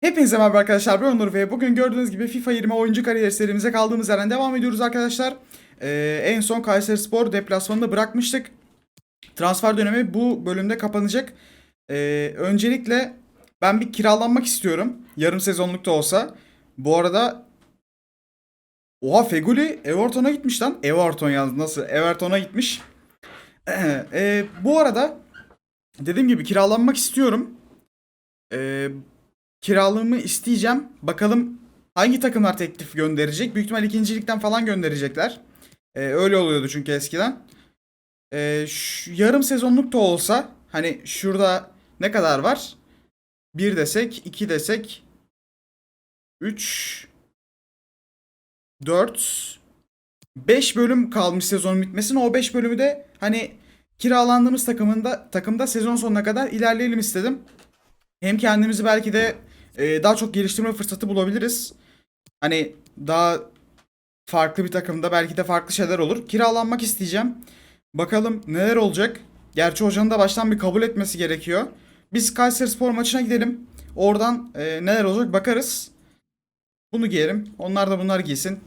Hepinize merhaba arkadaşlar ben Onur ve bugün gördüğünüz gibi FIFA 20 oyuncu kariyeri serimize kaldığımız yerden devam ediyoruz arkadaşlar. Ee, en son Kayserispor deplasmanında bırakmıştık. Transfer dönemi bu bölümde kapanacak. Ee, öncelikle ben bir kiralanmak istiyorum. Yarım sezonluk da olsa. Bu arada Oha Feguli Everton'a gitmiş lan. Everton yalnız nasıl? Everton'a gitmiş. Ee, bu arada dediğim gibi kiralanmak istiyorum. Ee, kiralığımı isteyeceğim. Bakalım hangi takımlar teklif gönderecek. Büyük ihtimal ikincilikten falan gönderecekler. Ee, öyle oluyordu çünkü eskiden. Ee, şu- yarım sezonluk da olsa hani şurada ne kadar var? 1 desek, 2 desek 3 4 5 bölüm kalmış sezonun bitmesine. O 5 bölümü de hani kiralandığımız takımında takımda sezon sonuna kadar ilerleyelim istedim. Hem kendimizi belki de e, daha çok geliştirme fırsatı bulabiliriz. Hani daha farklı bir takımda belki de farklı şeyler olur. Kiralanmak isteyeceğim. Bakalım neler olacak. Gerçi hocanın da baştan bir kabul etmesi gerekiyor. Biz Kayserispor maçına gidelim. Oradan e, neler olacak bakarız. Bunu giyerim. Onlar da bunlar giysin.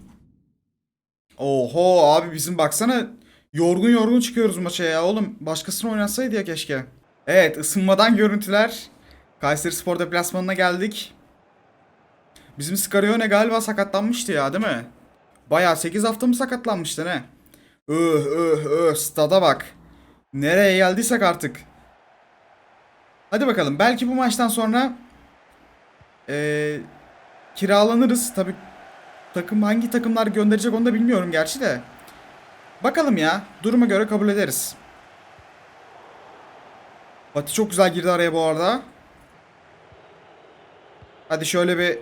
Oho abi bizim baksana yorgun yorgun çıkıyoruz maça ya oğlum. Başkasını oynatsaydı ya keşke. Evet ısınmadan görüntüler. Kayseri Spor deplasmanına geldik. Bizim Scarione galiba sakatlanmıştı ya değil mi? Bayağı 8 hafta mı sakatlanmıştı ne? Öh öh öh stada bak. Nereye geldiysek artık. Hadi bakalım belki bu maçtan sonra eee, kiralanırız. Tabi takım hangi takımlar gönderecek onu da bilmiyorum gerçi de. Bakalım ya duruma göre kabul ederiz. Fatih çok güzel girdi araya bu arada. Hadi şöyle bir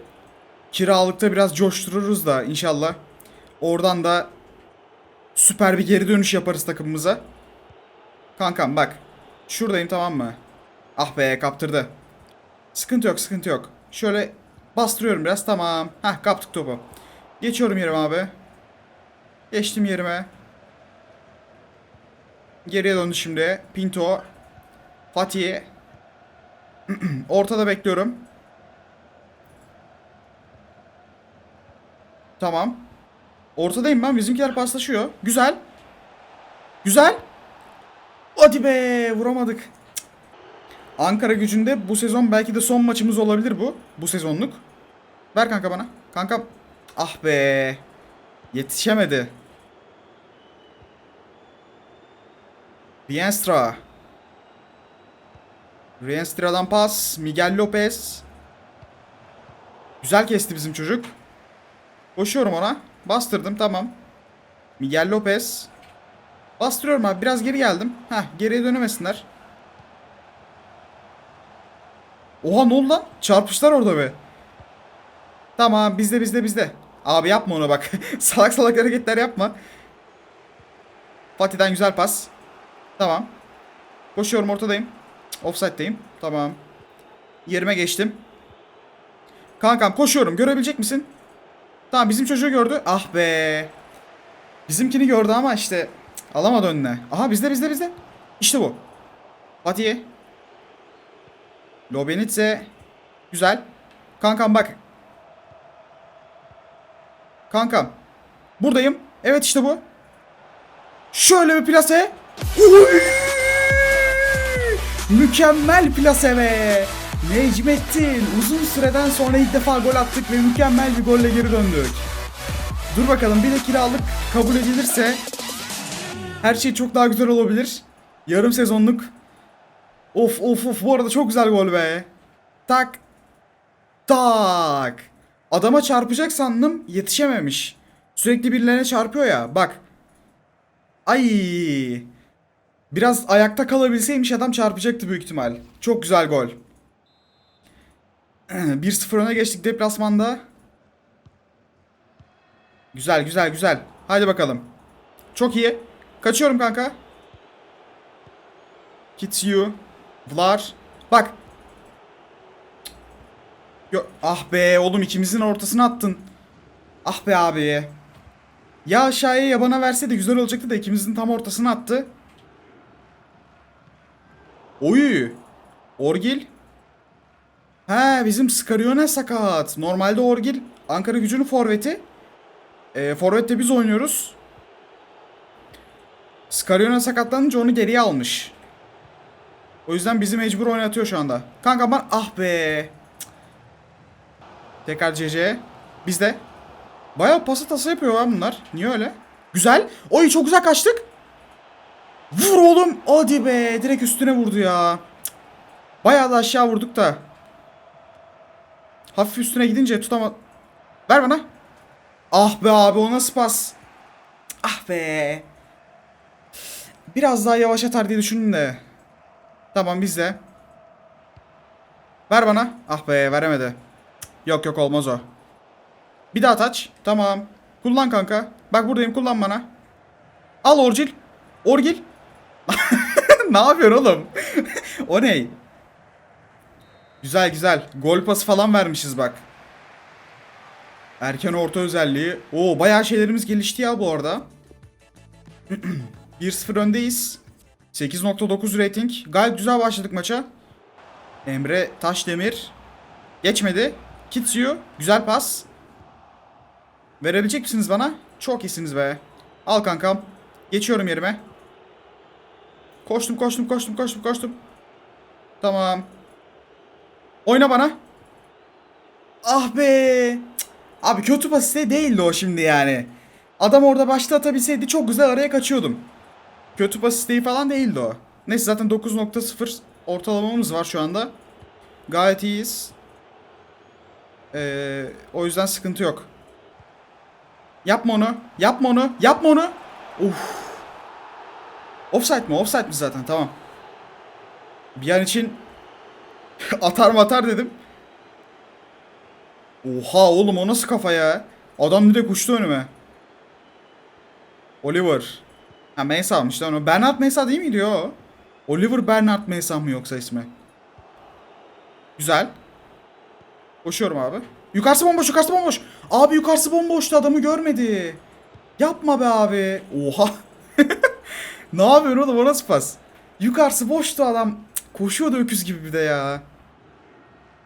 kiralıkta biraz coştururuz da inşallah. Oradan da süper bir geri dönüş yaparız takımımıza. Kankam bak. Şuradayım tamam mı? Ah be kaptırdı. Sıkıntı yok sıkıntı yok. Şöyle bastırıyorum biraz tamam. Hah kaptık topu. Geçiyorum yerime abi. Geçtim yerime. Geriye döndü şimdi. Pinto. Fatih. Ortada bekliyorum. Tamam. Ortadayım ben. Bizimkiler paslaşıyor. Güzel. Güzel. Hadi be vuramadık. Ankara gücünde bu sezon belki de son maçımız olabilir bu. Bu sezonluk. Ver kanka bana. Kanka. Ah be. Yetişemedi. Rienstra. Rienstra'dan pas. Miguel Lopez. Güzel kesti bizim çocuk. Koşuyorum ona. Bastırdım tamam. Miguel Lopez. Bastırıyorum abi. Biraz geri geldim. Heh geriye dönemesinler. Oha ne oldu lan? Çarpıştılar orada be. Tamam bizde bizde bizde. Abi yapma ona bak. salak salak hareketler yapma. Fatih'den güzel pas. Tamam. Koşuyorum ortadayım. Offside'deyim. Tamam. Yerime geçtim. Kankam koşuyorum. Görebilecek misin? Tamam bizim çocuğu gördü. Ah be. Bizimkini gördü ama işte alamadı önüne. Aha bizde bizde bizde. İşte bu. Fatih. Lobenitze. Güzel. Kankam bak. Kankam. Buradayım. Evet işte bu. Şöyle bir plase. Uy! Mükemmel plase be. Necmettin uzun süreden sonra ilk defa gol attık ve mükemmel bir golle geri döndük. Dur bakalım bir de kiralık kabul edilirse her şey çok daha güzel olabilir. Yarım sezonluk. Of of of bu arada çok güzel gol be. Tak. Tak. Adama çarpacak sandım yetişememiş. Sürekli birilerine çarpıyor ya bak. Ay. Biraz ayakta kalabilseymiş adam çarpacaktı büyük ihtimal. Çok güzel gol. 1-0 öne geçtik deplasmanda. Güzel güzel güzel. Hadi bakalım. Çok iyi. Kaçıyorum kanka. Kitsu. Vlar. Bak. Yo ah be oğlum ikimizin ortasına attın. Ah be abi. Ya aşağıya ya bana verse de güzel olacaktı da ikimizin tam ortasına attı. Oy. Orgil. He bizim Skarione sakat. Normalde Orgil Ankara gücünün forveti. E, forvette biz oynuyoruz. Skarione sakatlanınca onu geriye almış. O yüzden bizi mecbur oynatıyor şu anda. Kanka ben ah be. Tekrar CC. Bizde. Bayağı pası tası yapıyor ya bunlar. Niye öyle? Güzel. Oy çok güzel kaçtık. Vur oğlum. Hadi be. Direkt üstüne vurdu ya. Bayağı da aşağı vurduk da. Hafif üstüne gidince tutama... Ver bana. Ah be abi o nasıl pas? Ah be. Biraz daha yavaş atar diye düşündüm de. Tamam bizde. Ver bana. Ah be veremedi. Yok yok olmaz o. Bir daha taç. Tamam. Kullan kanka. Bak buradayım kullan bana. Al Orcil. Orgil. ne yapıyorsun oğlum? o ne? Güzel güzel. Gol pası falan vermişiz bak. Erken orta özelliği. Oo bayağı şeylerimiz gelişti ya bu arada. 1-0 öndeyiz. 8.9 rating. Gayet güzel başladık maça. Emre Taşdemir. Geçmedi. Kitsuyu. Güzel pas. Verebilecek misiniz bana? Çok iyisiniz be. Al kankam. Geçiyorum yerime. Koştum koştum koştum koştum koştum. Tamam. Oyna bana. Ah be. Abi kötü pas iste değildi o şimdi yani. Adam orada başta atabilseydi çok güzel araya kaçıyordum. Kötü pas falan değildi o. Neyse zaten 9.0 ortalamamız var şu anda. Gayet iyiyiz. Ee, o yüzden sıkıntı yok. Yapma onu. Yapma onu. Yapma onu. Uf. Offside mi? Offside mi zaten? Tamam. Bir an için atar mı atar dedim. Oha oğlum o nasıl kafa ya? Adam direkt uçtu önüme. Oliver. Ha Mensah'mış lan o. Bernard Mensah değil miydi o? Oliver Bernard Mensah mı yoksa ismi? Güzel. Koşuyorum abi. Yukarısı bomboş, yukarısı bomboş. Abi yukarısı bomboştu adamı görmedi. Yapma be abi. Oha. ne yapıyorsun oğlum o nasıl pas? Yukarısı boştu adam. Koşuyordu öküz gibi bir de ya.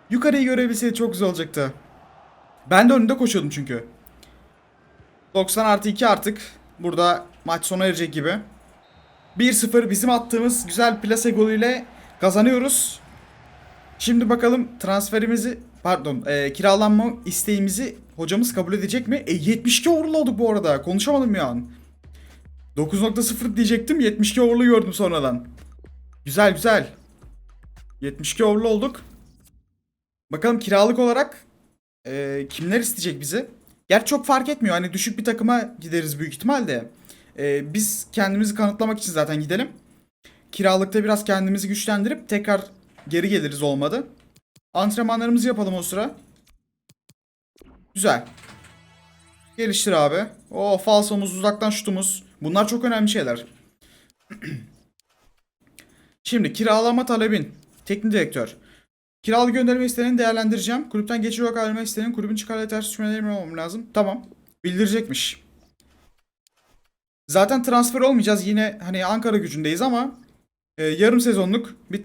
Yukarıyı görebilseydi çok güzel olacaktı. Ben de önünde koşuyordum çünkü. 90 artı 2 artık. Burada maç sona erecek gibi. 1-0 bizim attığımız güzel plase golüyle kazanıyoruz. Şimdi bakalım transferimizi pardon e, kiralanma isteğimizi hocamız kabul edecek mi? E 72 overall olduk bu arada. Konuşamadım ya an. 9.0 diyecektim 72 overall gördüm sonradan. Güzel güzel. 72 overall olduk. Bakalım kiralık olarak e, kimler isteyecek bizi? Gerçi çok fark etmiyor. Hani düşük bir takıma gideriz büyük ihtimalle. E, biz kendimizi kanıtlamak için zaten gidelim. Kiralıkta biraz kendimizi güçlendirip tekrar geri geliriz olmadı. Antrenmanlarımızı yapalım o sıra. Güzel. Geliştir abi. O falsomuz, uzaktan şutumuz. Bunlar çok önemli şeyler. Şimdi kiralama talebin. Teknik direktör. Kiralı gönderme isteğini değerlendireceğim. Kulüpten geçici olarak ayrılma isteğinin kulübün çıkarıyla ters düşmelerini olmam lazım. Tamam. Bildirecekmiş. Zaten transfer olmayacağız. Yine hani Ankara gücündeyiz ama e, yarım sezonluk bir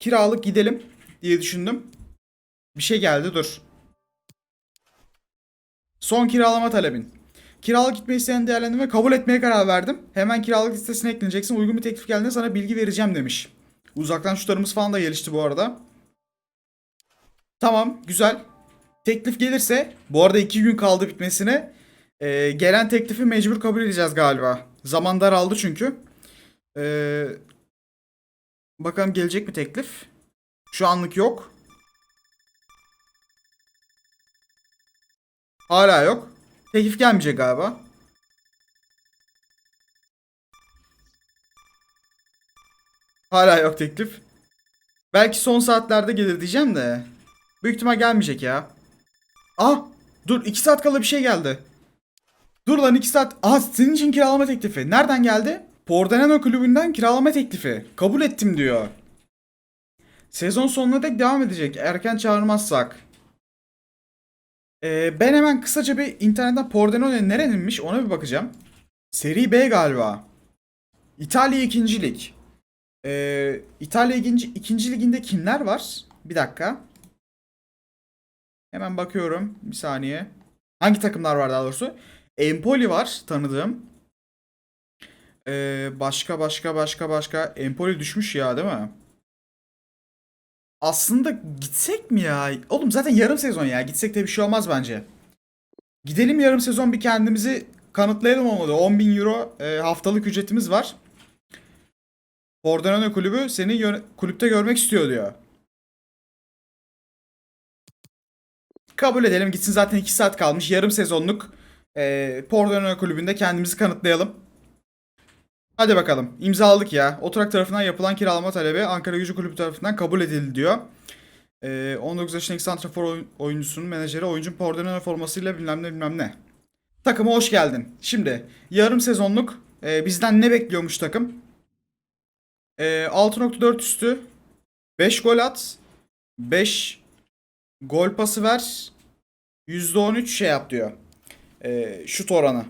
kiralık gidelim diye düşündüm. Bir şey geldi dur. Son kiralama talebin. Kiralık gitme isteğini değerlendirme kabul etmeye karar verdim. Hemen kiralık listesine ekleneceksin. Uygun bir teklif geldiğinde sana bilgi vereceğim demiş. Uzaktan şutlarımız falan da gelişti bu arada. Tamam güzel. Teklif gelirse bu arada iki gün kaldı bitmesine. Ee, gelen teklifi mecbur kabul edeceğiz galiba. Zaman daraldı çünkü. Ee, bakalım gelecek mi teklif? Şu anlık yok. Hala yok. Teklif gelmeyecek galiba. Hala yok teklif. Belki son saatlerde gelir diyeceğim de. Büyük ihtimal gelmeyecek ya. Ah! Dur 2 saat kala bir şey geldi. Dur lan 2 saat. Aha senin için kiralama teklifi. Nereden geldi? Pordenano kulübünden kiralama teklifi. Kabul ettim diyor. Sezon sonuna dek devam edecek. Erken çağırmazsak. Ee, ben hemen kısaca bir internetten Pordenone nereninmiş ona bir bakacağım. Seri B galiba. İtalya 2. Ee, İtalya 2. 2. liginde kimler var? Bir dakika. Hemen bakıyorum. Bir saniye. Hangi takımlar var daha doğrusu? Empoli var tanıdığım. Ee, başka başka başka başka. Empoli düşmüş ya değil mi? Aslında gitsek mi ya? Oğlum zaten yarım sezon ya. Gitsek de bir şey olmaz bence. Gidelim yarım sezon bir kendimizi kanıtlayalım olmalı. 10.000 euro e, haftalık ücretimiz var. Pordenone kulübü seni kulüpte görmek istiyor diyor. Kabul edelim gitsin zaten 2 saat kalmış. Yarım sezonluk e, Pordenone kulübünde kendimizi kanıtlayalım. Hadi bakalım. İmzaladık ya. Oturak tarafından yapılan kiralama talebi Ankara Gücü Kulübü tarafından kabul edildi diyor. Ee, 19 yaşındaki santrafor oyun- oyuncusunun menajeri oyuncunun Pordenone formasıyla bilmem ne bilmem ne. Takıma hoş geldin. Şimdi yarım sezonluk e, bizden ne bekliyormuş takım? E, 6.4 üstü 5 gol at 5 gol pası ver %13 şey yap diyor. E, şut oranı.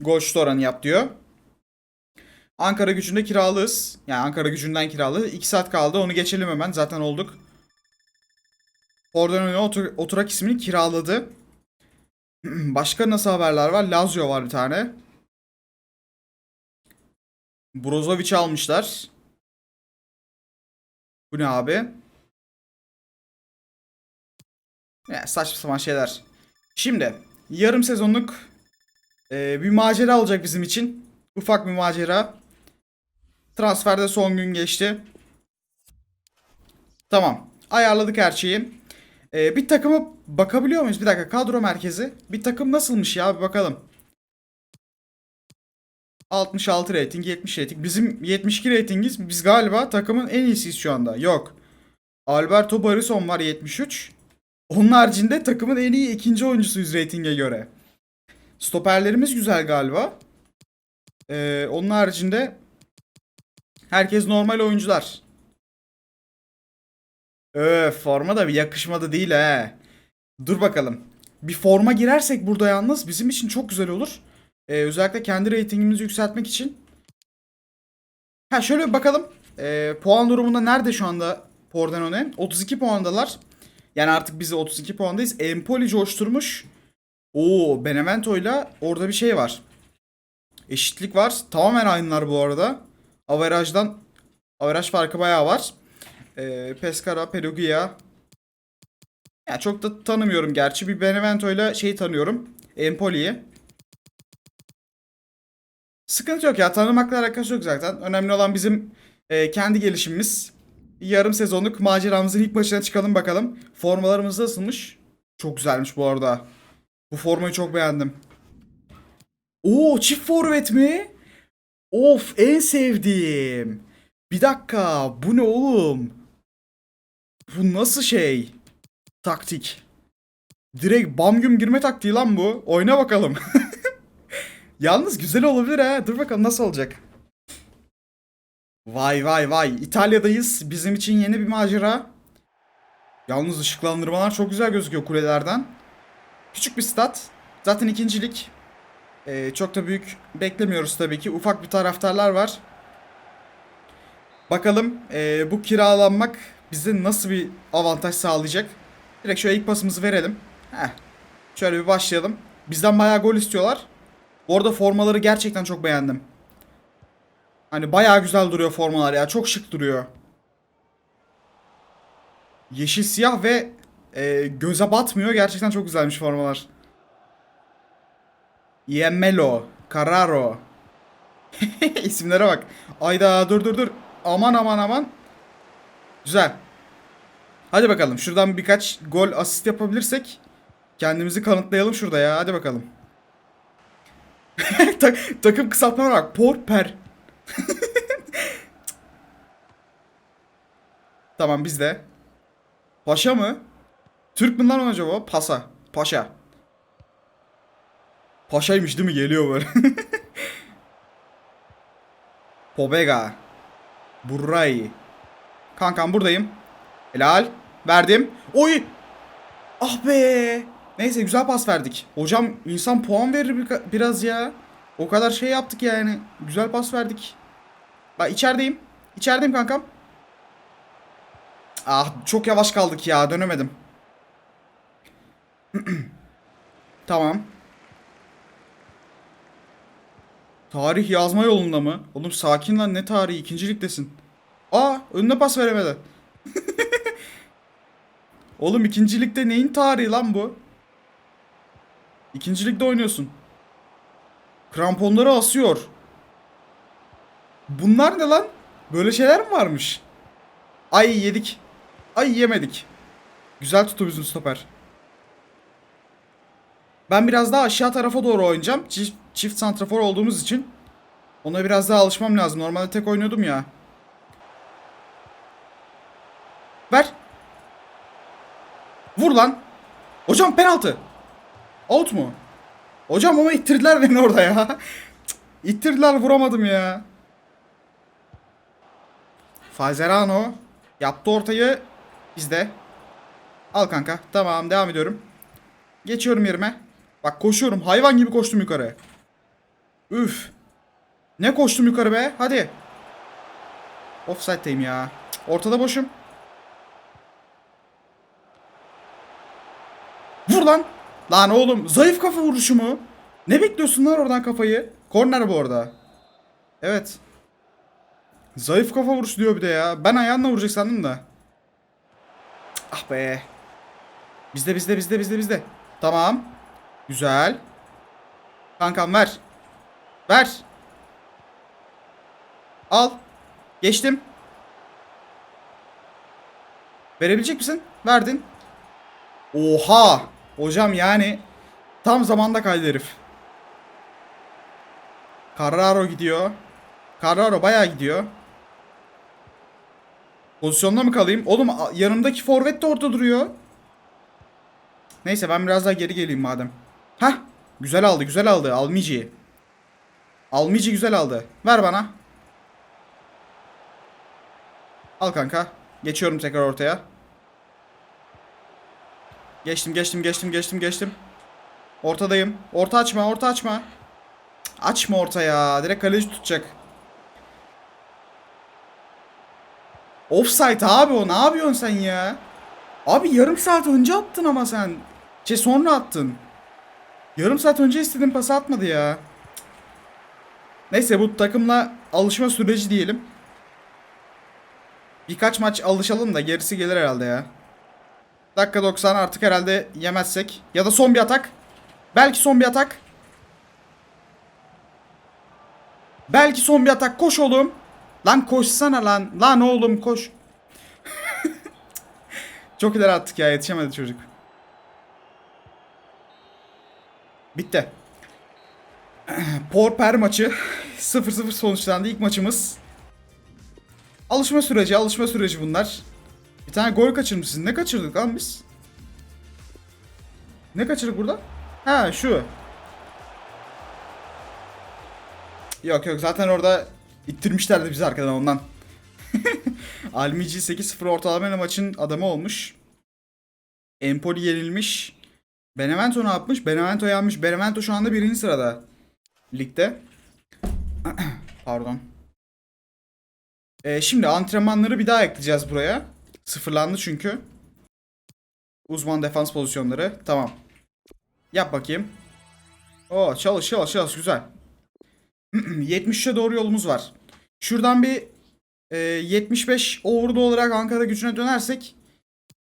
Gol şut oranı yap diyor. Ankara gücünde kiralıyız. Yani Ankara gücünden kiralı. 2 saat kaldı. Onu geçelim hemen. Zaten olduk. Oradan öne otur- oturak ismini kiraladı. Başka nasıl haberler var? Lazio var bir tane. Brozovic almışlar. Bu ne abi? Ya saçma sapan şeyler. Şimdi yarım sezonluk e, bir macera olacak bizim için. Ufak bir macera. Transferde son gün geçti. Tamam. Ayarladık her şeyi. Ee, bir takıma bakabiliyor muyuz? Bir dakika kadro merkezi. Bir takım nasılmış ya bir bakalım. 66 rating, 70 rating. Bizim 72 ratingiz. Biz galiba takımın en iyisiyiz şu anda. Yok. Alberto Barison var 73. Onun haricinde takımın en iyi ikinci oyuncusuyuz ratinge göre. Stoperlerimiz güzel galiba. Ee, onun haricinde herkes normal oyuncular. Öf forma da bir yakışmadı değil he. Dur bakalım. Bir forma girersek burada yalnız bizim için çok güzel olur. Ee, özellikle kendi reytingimizi yükseltmek için. Ha şöyle bir bakalım. Ee, puan durumunda nerede şu anda Pordenone? 32 puandalar. Yani artık biz de 32 puandayız. Empoli coşturmuş. Oo Benevento'yla orada bir şey var. Eşitlik var. Tamamen aynılar bu arada. Averajdan averaj farkı bayağı var. Ee, Pescara, Perugia. Ya çok da tanımıyorum gerçi. Bir Benevento ile şeyi tanıyorum. Empoli'yi. Sıkıntı yok ya. Tanımakla alakası yok zaten. Önemli olan bizim e, kendi gelişimimiz. Yarım sezonluk maceramızın ilk başına çıkalım bakalım. Formalarımız nasılmış? Çok güzelmiş bu arada. Bu formayı çok beğendim. Oo çift forvet mi? Of en sevdiğim. Bir dakika bu ne oğlum? Bu nasıl şey? Taktik. Direkt bam güm girme taktiği lan bu. Oyna bakalım. Yalnız güzel olabilir ha. Dur bakalım nasıl olacak. Vay vay vay. İtalya'dayız. Bizim için yeni bir macera. Yalnız ışıklandırmalar çok güzel gözüküyor kulelerden. Küçük bir stat. Zaten ikincilik. Ee, çok da büyük beklemiyoruz tabii ki. Ufak bir taraftarlar var. Bakalım ee, bu kiralanmak bize nasıl bir avantaj sağlayacak. Direkt şöyle ilk pasımızı verelim. Heh. Şöyle bir başlayalım. Bizden bayağı gol istiyorlar. Bu arada formaları gerçekten çok beğendim. Hani bayağı güzel duruyor formalar ya. Çok şık duruyor. Yeşil siyah ve e, göze batmıyor. Gerçekten çok güzelmiş formalar. Yemelo, Carraro. İsimlere bak. Ayda dur dur dur. Aman aman aman. Güzel. Hadi bakalım şuradan birkaç gol asist yapabilirsek kendimizi kanıtlayalım şurada ya. Hadi bakalım. Ta- takım kısaltmalar bak. Porper. tamam bizde. Paşa mı? Türk mü lan acaba? Pasa. Paşa. Paşaymış değil mi? Geliyor böyle. Pobega. Burray. Kankam buradayım. Helal. Verdim. Oy. Ah be. Neyse güzel pas verdik. Hocam insan puan verir bir- biraz ya. O kadar şey yaptık yani. Güzel pas verdik. Bak içerideyim. İçerideyim kankam. Ah çok yavaş kaldık ya. Dönemedim. tamam. Tarih yazma yolunda mı? Oğlum sakin lan ne tarihi? İkinci ligdesin. Aa önüne pas veremedi. Oğlum ikinci ligde neyin tarihi lan bu? İkinci ligde oynuyorsun. Kramponları asıyor. Bunlar ne lan? Böyle şeyler mi varmış? Ay yedik. Ay yemedik. Güzel tuttu bizim stoper. Ben biraz daha aşağı tarafa doğru oynayacağım. Çift, çift santrafor olduğumuz için. Ona biraz daha alışmam lazım. Normalde tek oynuyordum ya. Ver. Vur lan. Hocam penaltı. Out mu? Hocam ama ittirdiler beni orada ya. İttirdiler vuramadım ya. Fazerano yaptı ortayı. Bizde. Al kanka. Tamam devam ediyorum. Geçiyorum yerime. Bak koşuyorum. Hayvan gibi koştum yukarı. Üf. Ne koştum yukarı be? Hadi. Offside'deyim ya. Ortada boşum. Vur lan. Lan oğlum zayıf kafa vuruşu mu? Ne bekliyorsun lan oradan kafayı? Korner bu arada. Evet. Zayıf kafa vuruş diyor bir de ya. Ben ayağınla vuracak sandım da. Ah be. Bizde bizde bizde bizde bizde. Tamam. Güzel. Kankam ver. Ver. Al. Geçtim. Verebilecek misin? Verdin. Oha. Hocam yani tam zamanda kaydı herif. Carraro gidiyor. Carraro bayağı gidiyor. Pozisyonda mı kalayım? Oğlum yanımdaki forvet de orada duruyor. Neyse ben biraz daha geri geleyim madem. Hah. Güzel aldı güzel aldı. Almici. Almici güzel aldı. Ver bana. Al kanka. Geçiyorum tekrar ortaya. Geçtim geçtim geçtim geçtim geçtim. Ortadayım. Orta açma orta açma. Açma orta ya. Direkt kaleci tutacak. Offside abi o. Ne yapıyorsun sen ya? Abi yarım saat önce attın ama sen. Şey sonra attın. Yarım saat önce istediğin pası atmadı ya. Neyse bu takımla alışma süreci diyelim. Birkaç maç alışalım da gerisi gelir herhalde ya. Dakika 90 artık herhalde yemezsek. Ya da son bir atak. Belki son bir atak. Belki son bir atak. Koş oğlum. Lan koşsana lan. Lan oğlum koş. Çok ileri attık ya yetişemedi çocuk. Bitti. Porper maçı 0-0 sonuçlandı ilk maçımız. Alışma süreci, alışma süreci bunlar. Bir tane gol kaçırmışsın. Ne kaçırdık lan biz? Ne kaçırdık burada? Ha şu. Yok yok zaten orada ittirmişlerdi bizi arkadan ondan. Almici 8-0 ortalamayla maçın adamı olmuş. Empoli yenilmiş. Benevento ne yapmış? Benevento yanmış. Benevento şu anda birinci sırada. Ligde. Pardon. Ee, şimdi antrenmanları bir daha ekleyeceğiz buraya. Sıfırlandı çünkü. Uzman defans pozisyonları. Tamam. Yap bakayım. Oo çalış çalış çalış güzel. 73'e doğru yolumuz var. Şuradan bir e, 75 overall olarak Ankara gücüne dönersek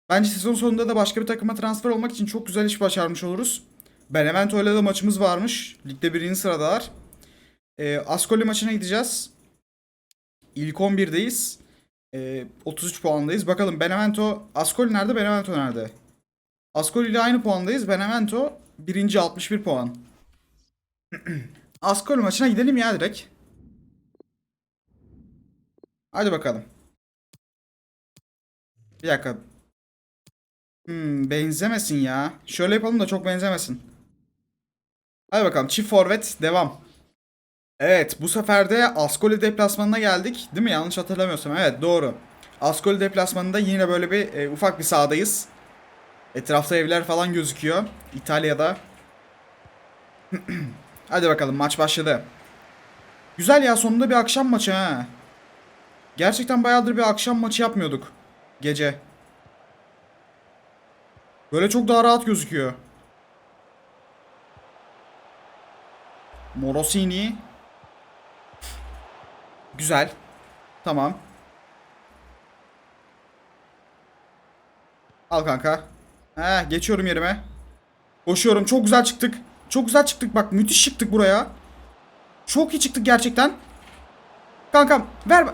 bence sezon sonunda da başka bir takıma transfer olmak için çok güzel iş başarmış oluruz. Benevento ile de maçımız varmış. Ligde birinci sıradalar. E, Ascoli maçına gideceğiz. İlk 11'deyiz. E, 33 puandayız. Bakalım Benevento, Ascoli nerede? Benevento nerede? Ascoli ile aynı puandayız. Benevento birinci 61 puan. Ascoli maçına gidelim ya direkt. Hadi bakalım. Bir dakika. Hmm, benzemesin ya. Şöyle yapalım da çok benzemesin. Hadi bakalım çift forvet devam. Evet bu sefer de Ascoli deplasmanına geldik. Değil mi? Yanlış hatırlamıyorsam. Evet doğru. Ascoli deplasmanında yine böyle bir e, ufak bir sahadayız. Etrafta evler falan gözüküyor. İtalya'da. Hadi bakalım maç başladı. Güzel ya sonunda bir akşam maçı ha. Gerçekten bayağıdır bir akşam maçı yapmıyorduk. Gece. Böyle çok daha rahat gözüküyor. Morosini Güzel. Tamam. Al kanka. He, geçiyorum yerime. Koşuyorum. Çok güzel çıktık. Çok güzel çıktık. Bak müthiş çıktık buraya. Çok iyi çıktık gerçekten. Kankam ver.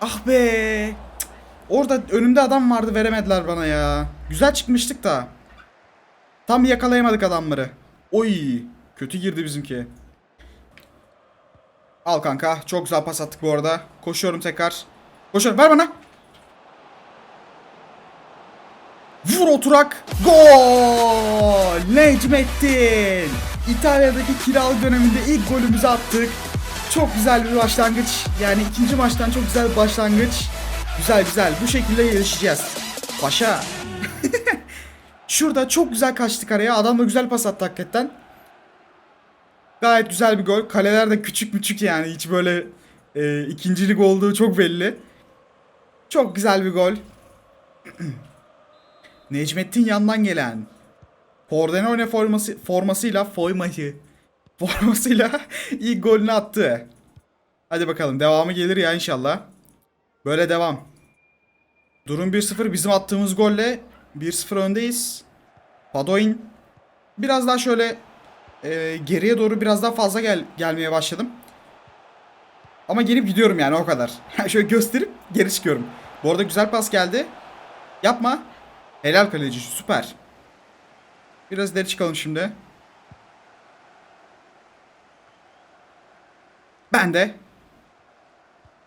Ah be. Orada önümde adam vardı veremediler bana ya. Güzel çıkmıştık da. Tam yakalayamadık adamları. Oy. Kötü girdi bizimki. Al kanka. Çok güzel pas attık bu arada. Koşuyorum tekrar. Koşuyorum. Ver bana. Vur oturak. Gol! Necmettin. İtalya'daki kiralık döneminde ilk golümüzü attık. Çok güzel bir başlangıç. Yani ikinci maçtan çok güzel bir başlangıç. Güzel güzel. Bu şekilde gelişeceğiz. Paşa. Şurada çok güzel kaçtık araya. Adam da güzel pas attı hakikaten. Gayet güzel bir gol. Kaleler de küçük küçük yani. Hiç böyle e, ikincilik olduğu çok belli. Çok güzel bir gol. Necmettin yandan gelen. Pordenone forması, formasıyla formayı formasıyla ilk golünü attı. Hadi bakalım devamı gelir ya inşallah. Böyle devam. Durum 1-0 bizim attığımız golle 1-0 öndeyiz. Padoin biraz daha şöyle e, geriye doğru biraz daha fazla gel gelmeye başladım. Ama gelip gidiyorum yani o kadar. şöyle gösterip geri çıkıyorum. Bu arada güzel pas geldi. Yapma. Helal kaleci süper. Biraz ileri çıkalım şimdi. Ben de.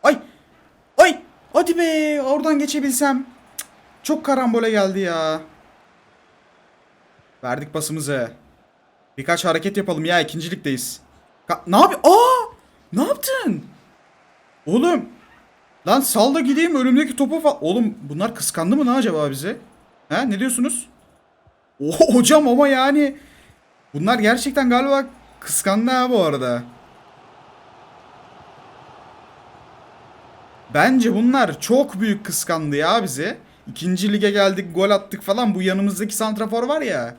Ay. Ay. Hadi be. Oradan geçebilsem. Cık, Çok karambole geldi ya. Verdik pasımızı. Birkaç hareket yapalım ya. ikincilikteyiz. Ka- ne yapıyor? Aa! Ne yaptın? Oğlum. Lan sal da gideyim önümdeki topu falan. Oğlum bunlar kıskandı mı ne acaba bize? He ne diyorsunuz? Oho hocam ama yani bunlar gerçekten galiba kıskandı ha bu arada. Bence bunlar çok büyük kıskandı ya bizi. İkinci lige geldik gol attık falan bu yanımızdaki santrafor var ya.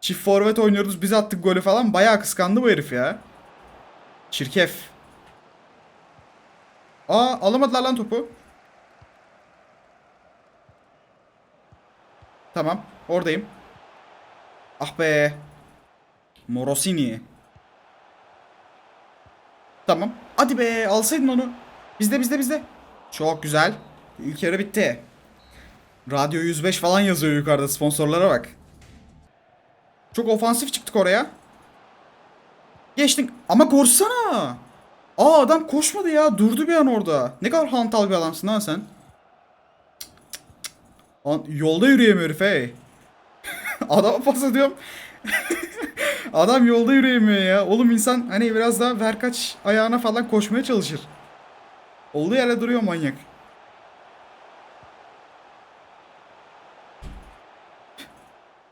Çift forvet oynuyoruz biz attık golü falan bayağı kıskandı bu herif ya. Çirkef. Aa alamadılar lan topu. Tamam. Oradayım. Ah be. Morosini. Tamam. Hadi be alsaydın onu. Bizde bizde bizde. Çok güzel. İlk yarı bitti. Radyo 105 falan yazıyor yukarıda sponsorlara bak. Çok ofansif çıktık oraya. Geçtik. Ama koşsana. Aa adam koşmadı ya. Durdu bir an orada. Ne kadar hantal bir adamsın lan sen. Yolda yürüyemiyor herif hey. Adama pas ediyorum. Adam yolda yürüyemiyor ya. Oğlum insan hani biraz daha verkaç ayağına falan koşmaya çalışır. Olduğu yerde duruyor manyak.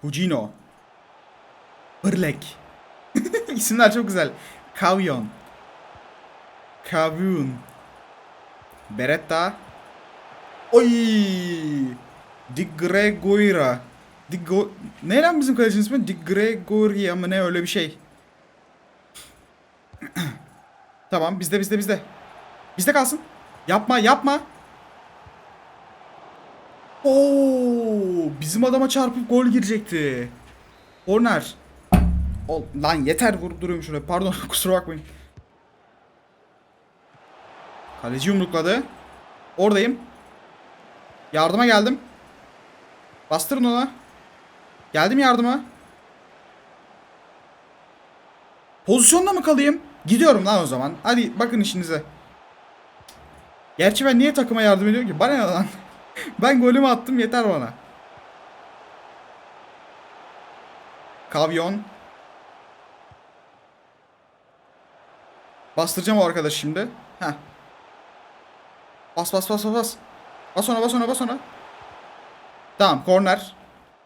Hugino. Hırlek. İsimler çok güzel. Kavyon. Kavyun. Beretta. Oy! Di Gregoira. Di ne lan bizim kalecinin ismi? Di Gregoria mı ne öyle bir şey. tamam bizde bizde bizde. Bizde kalsın. Yapma yapma. Oo, bizim adama çarpıp gol girecekti. Korner. Ol, lan yeter vurup duruyorum şuraya. Pardon kusura bakmayın. Kaleci yumrukladı. Oradayım. Yardıma geldim. Bastırın ona. Geldim yardıma. Pozisyonda mı kalayım? Gidiyorum lan o zaman. Hadi bakın işinize. Gerçi ben niye takıma yardım ediyorum ki? Bana ne lan? ben golümü attım yeter bana. Kavyon. Bastıracağım o arkadaş şimdi. Heh. Bas bas bas bas bas. Ona bas ona bas ona. Tamam korner.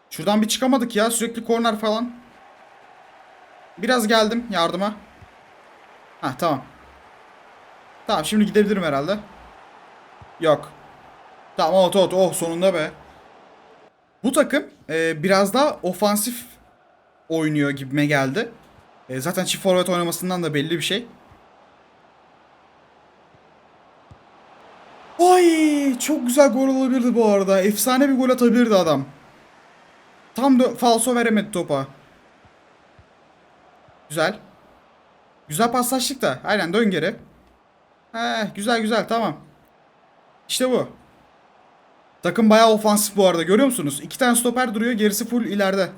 Şuradan bir çıkamadık ya sürekli korner falan. Biraz geldim yardıma. Ha tamam. Tamam şimdi gidebilirim herhalde. Yok. Tamam ot ot oh sonunda be. Bu takım e, biraz daha ofansif oynuyor gibime geldi. E, zaten çift forvet oynamasından da belli bir şey. Ay çok güzel gol olabilirdi bu arada. Efsane bir gol atabilirdi adam. Tam da falso veremedi topa. Güzel. Güzel paslaştık da. Aynen dön geri. He, güzel güzel tamam. İşte bu. Takım bayağı ofansif bu arada görüyor musunuz? İki tane stoper duruyor gerisi full ileride.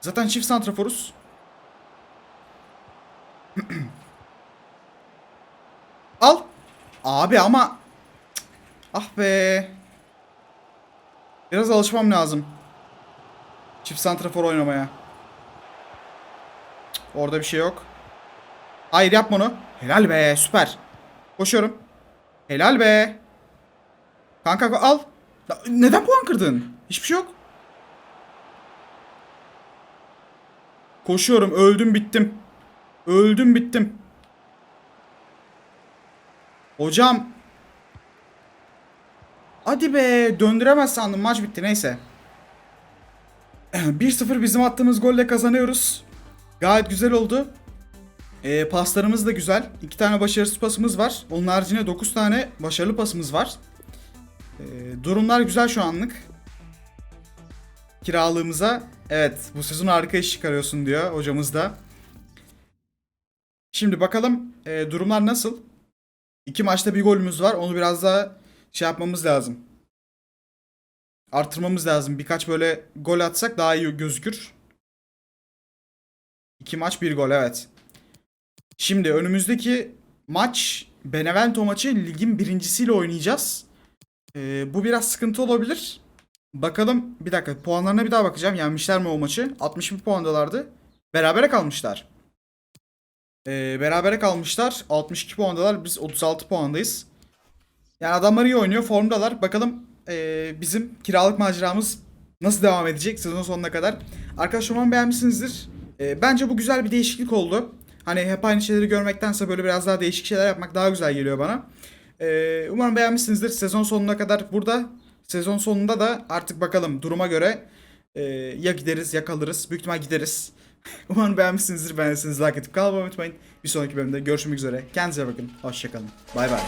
Zaten çift santraforuz. Al. Abi ama. Ah be. Biraz alışmam lazım. Çift santrafor oynamaya. Orada bir şey yok. Hayır yapma onu. Helal be süper. Koşuyorum. Helal be. Kanka al. Neden puan kırdın? Hiçbir şey yok. Koşuyorum. Öldüm bittim. Öldüm bittim. Hocam. Hadi be. Döndüremez sandım. Maç bitti. Neyse. 1-0 bizim attığımız golle kazanıyoruz. Gayet güzel oldu. Ee, paslarımız da güzel. 2 tane başarısız pasımız var. Onun haricinde 9 tane başarılı pasımız var. Ee, durumlar güzel şu anlık. Kiralığımıza evet bu sezon harika iş çıkarıyorsun diyor hocamız da. Şimdi bakalım e, durumlar nasıl? İki maçta bir golümüz var. Onu biraz daha şey yapmamız lazım. Artırmamız lazım. Birkaç böyle gol atsak daha iyi gözükür. İki maç bir gol evet. Şimdi önümüzdeki maç Benevento maçı ligin birincisiyle oynayacağız. Ee, bu biraz sıkıntı olabilir. Bakalım bir dakika puanlarına bir daha bakacağım. Yenmişler mi o maçı? 61 puandalardı. Berabere kalmışlar. Ee, berabere kalmışlar. 62 puandalar. Biz 36 puandayız. Yani adamlar iyi oynuyor. Formdalar. Bakalım ee, bizim kiralık maceramız nasıl devam edecek sezon sonuna kadar. Arkadaşlar umarım beğenmişsinizdir. Ee, bence bu güzel bir değişiklik oldu. Hani hep aynı şeyleri görmektense böyle biraz daha değişik şeyler yapmak daha güzel geliyor bana. Ee, umarım beğenmişsinizdir. Sezon sonuna kadar burada. Sezon sonunda da artık bakalım duruma göre e, ya gideriz ya kalırız. Büyük ihtimal gideriz. umarım beğenmişsinizdir. Beğendiyseniz like edip olmayı unutmayın. Bir sonraki bölümde görüşmek üzere. Kendinize bakın. Hoşçakalın. Bay bay.